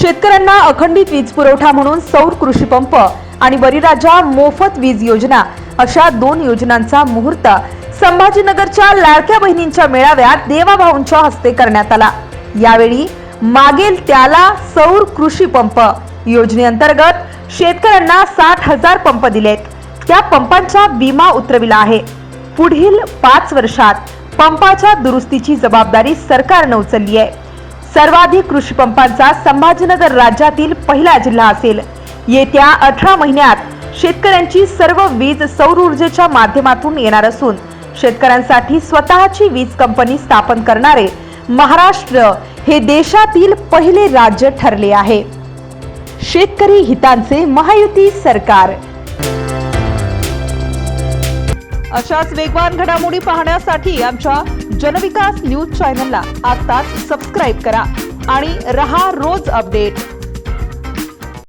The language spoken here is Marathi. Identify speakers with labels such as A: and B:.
A: शेतकऱ्यांना अखंडित वीज पुरवठा म्हणून सौर कृषी पंप आणि बळीराजा मोफत वीज योजना अशा दोन योजनांचा मुहूर्त संभाजीनगरच्या लाडक्या बहिणींच्या मेळाव्यात देवाभाऊंच्या हस्ते करण्यात आला. यावेळी मागेल त्याला सौर कृषी पंप. योजनेअंतर्गत शेतकऱ्यांना साठ हजार पंप दिलेत. त्या पंपांचा विमा उतरविला आहे. पुढील पाच वर्षात पंपाच्या दुरुस्तीची जबाबदारी सरकारनं उचलली आहे. सर्वाधिक कृषी पंपांचा संभाजीनगर राज्यातील पहिला जिल्हा असेल. येत्या अठरा महिन्यात शेतकऱ्यांची सर्व वीज सौर ऊर्जेच्या माध्यमातून येणार असून शेतकऱ्यांसाठी स्वतःची वीज कंपनी स्थापन करणारे महाराष्ट्र हे देशातील पहिले राज्य ठरले आहे. शेतकरी हितांचे महायुती सरकार. अशाच वेगवान घडामोडी पाहण्यासाठी आमच्या जनविकास न्यूज चॅनलला आताच सबस्क्राईब करा आणि रहा रोज अपडेट.